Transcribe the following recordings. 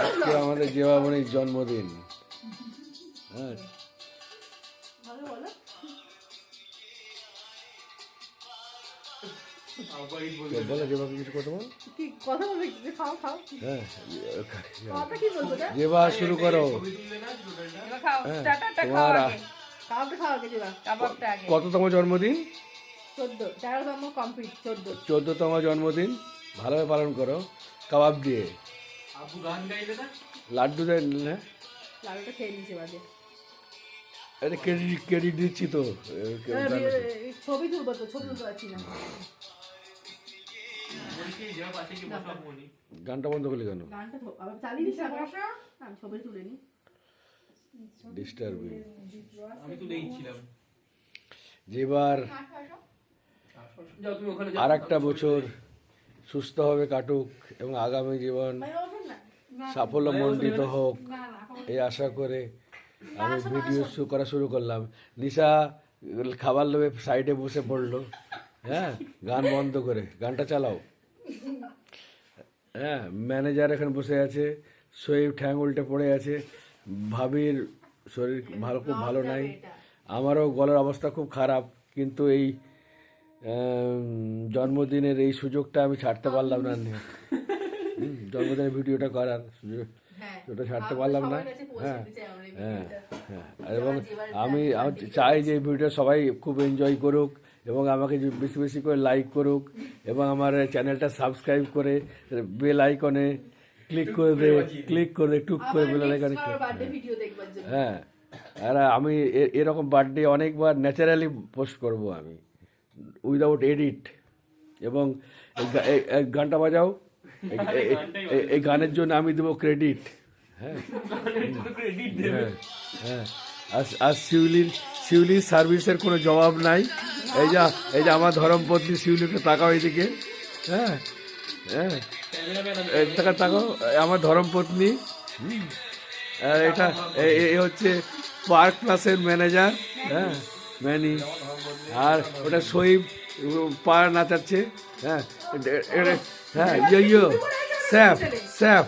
আজকে আমাদের জেবামণির জন্মদিন। হ্যাঁ। হ্যাঁ জেবা শুরু করো। হ্যাঁ, তোমার। কততম জন্মদিন? চোদ্দ তেরোতম কমপ্লিট চোদ্দ। চোদ্দতম জন্মদিন ভালোভাবে পালন করো। কাবাব দিয়ে। আবু গান গাইলে না? লাড্ডু হ্যাঁ খেয়ে নিয়েছে এটা ক্রেডিট ক্রেডিট দিচ্ছি তো। ছবি তুলবো ছবি তুলতে পারছি না। মনি গানটা বন্ধ করলি কেন? গানটা তো- আবার চালিয়ে দিচ্ছি আমি ছবি তুলে নি ডিস্টার্বিং আমি তো দেখছিলাম। যেবার আর একটা বছর সুস্থভাবে কাটুক এবং আগামী জীবন সাফল্য মণ্ডিত হোক এই আশা করে আমি ভিডিও শু করা শুরু করলাম। নিশা খাবার লোভে সাইডে বসে পড়ল। হ্যাঁ গান বন্ধ করে। গানটা চালাও। হ্যাঁ ম্যানেজার এখানে বসে আছে। শরীর ঠ্যাং উল্টে পড়ে আছে। ভাবির শরীর ভালো খুব ভালো নাই। আমারও গলার অবস্থা খুব খারাপ। কিন্তু এই জন্মদিনের এই সুযোগটা আমি ছাড়তে পারলাম না জন্মদিনের ভিডিওটা করার সুযোগ। ওটা ছাড়তে পারলাম না। হ্যাঁ হ্যাঁ হ্যাঁ আর এবং আমি চাই যে এই ভিডিও সবাই খুব এনজয় করুক এবং আমাকে যে বেশি বেশি করে লাইক করুক এবং আমার চ্যানেলটা সাবস্ক্রাইব করে বেল আইকনে ক্লিক করে দে ক্লিক করে দে টুক করে বেল আইকনে হ্যাঁ আর আমি এ- এরকম বার্থডে অনেকবার ন্যাচারালি পোস্ট করব আমি। উইদাউট এডিট এবং গানটা বাজাও। এই- গানের জন্য আমি দেবো ক্রেডিট হ্যাঁ। হ্যাঁ হ্যাঁ। আর আর শিউলির শিউলির সার্ভিসের কোনো জবাব নাই। এই যা এই যে আমার ধর্মপত্নী শিউলিকে তাকাও এইদিকে হ্যাঁ হ্যাঁ। টাকা তাকাও। আমার ধর্মপত্নী। আর এটা এ হচ্ছে পার্ক প্লাসের ম্যানেজার হ্যাঁ। ম্যানি আর ওটা সইব পা নাচাচ্ছে হ্যাঁ হ্যাঁ ইয়ো স্যাফ স্যাফ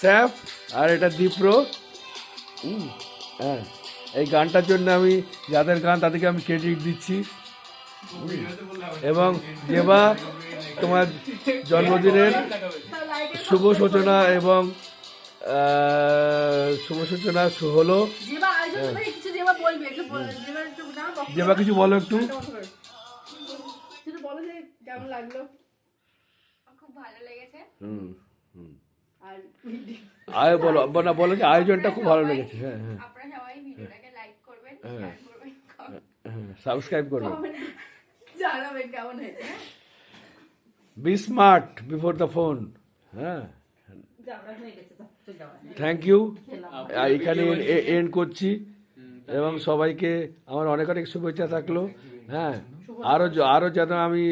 স্যাফ, আর এটা দীপ্র হ্যাঁ এই গানটার জন্য আমি যাদের গান তাদেরকে আমি ক্রেডিট দিচ্ছি। এবং যেবা তোমার জন্মদিনের শুভ সূচনা এবং শুভ সূচনা হলো যেবা কিছু বল একটু বলো একটু। বলো যে কেমন লাগল। খুব ভালো লেগেছে। হুম হুম। আয় বলো না বলো যে আয়োজনটা খুব ভালো লেগেছে হ্যাঁ হ্যাঁ। আপনারা সবাই ভিডিওটাকে লাইক করবেন হ্যাঁ। শেয়ার করবেন হ্যাঁ সাবস্ক্রাইব করবেন। জানাবেন কেমন হয়েছে হ্যাঁ? Be smart before the phone হ্যাঁ। হয়ে থ্যাংক ইউ এখানে এন্ড করছি। এবং সবাইকে আমার অনেক অনেক শুভেচ্ছা থাকল। হ্যাঁ আরও আরও আরও যেন আমি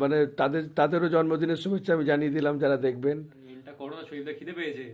মানে তাদের তাদেরও জন্মদিনের শুভেচ্ছা আমি জানিয়ে দিলাম যারা দেখবেন। করোনা শরীরটা খিদে পেয়েছে।